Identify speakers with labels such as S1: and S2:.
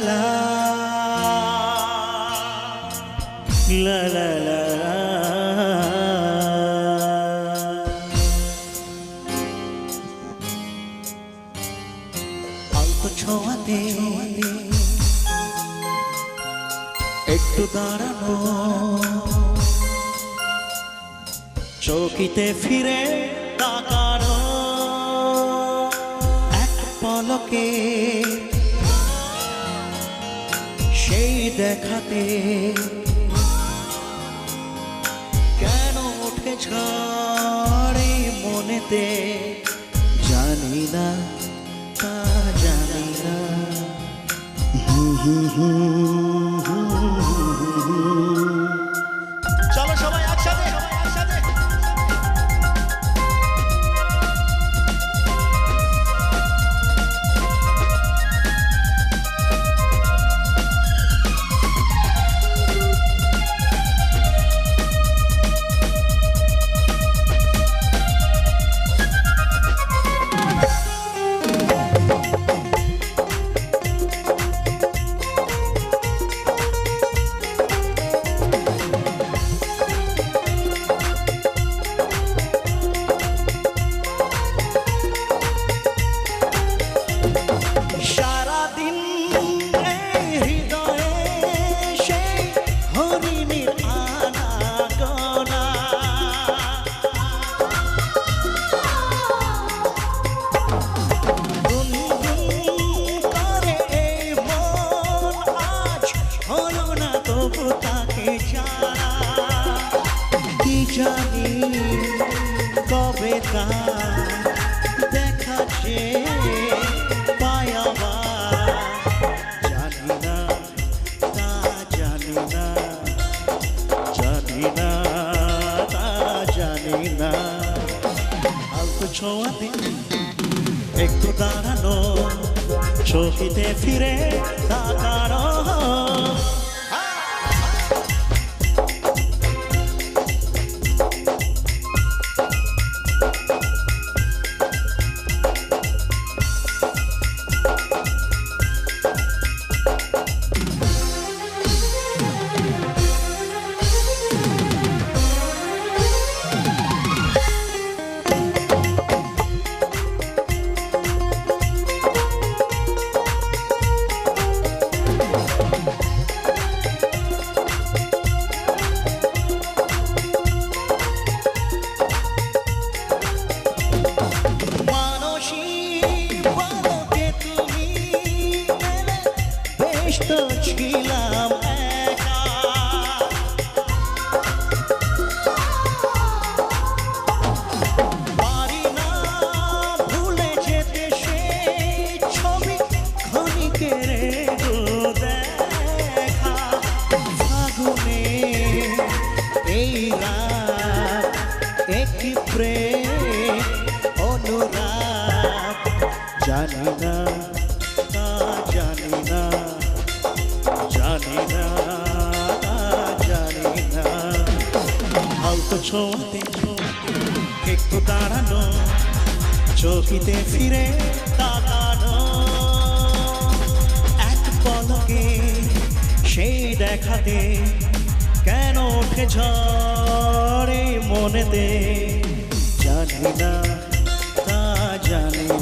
S1: la la la অল্প ছোঁয়াতে একটু দাঁড়ানো চৌকিতে ফিরে তাকানো এক পলকে দেখাতে। কেন উঠে ঝড়ে মনেতে? জানি না তা জানি না। চলো দেখা যে পায় আবার জানি না, তা জানি না জানি না, তা জানি না। অল্প ছোঁয়াতে একটু দাঁড়ানো চোখিতে ফিরে তাকানো। এই রাত একটি প্রেম অনুরাগ জানি না জানি না জানি না জানি না হালতো ছোঁয়াতে একটু দাঁড়ানো চোখিতে ফিরে তাকানো এক পলকে সেই দেখাতে কেন ওঠে ঝড়ে মনেতে? জানি না তা জানি